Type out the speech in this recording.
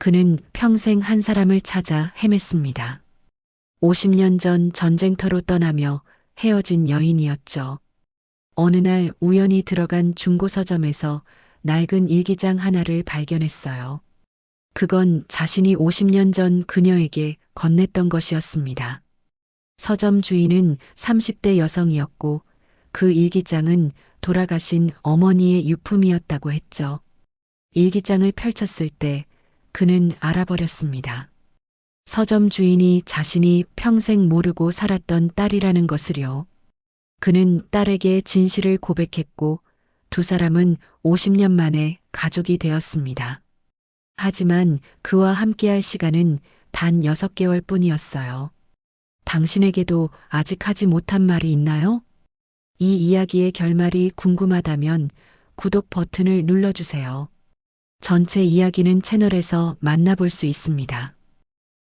그는 평생 한 사람을 찾아 헤맸습니다. 50년 전 전쟁터로 떠나며 헤어진 여인이었죠. 어느 날 우연히 들어간 중고 서점에서 낡은 일기장 하나를 발견했어요. 그건 자신이 50년 전 그녀에게 건넸던 것이었습니다. 서점 주인은 30대 여성이었고 그 일기장은 돌아가신 어머니의 유품이었다고 했죠. 일기장을 펼쳤을 때 그는 알아버렸습니다. 서점 주인이 자신이 평생 모르고 살았던 딸이라는 것을요. 그는 딸에게 진실을 고백했고 두 사람은 50년 만에 가족이 되었습니다. 하지만 그와 함께할 시간은 단 6개월 뿐이었어요. 당신에게도 아직 하지 못한 말이 있나요? 이 이야기의 결말이 궁금하다면 구독 버튼을 눌러주세요. 전체 이야기는 채널에서 만나볼 수 있습니다.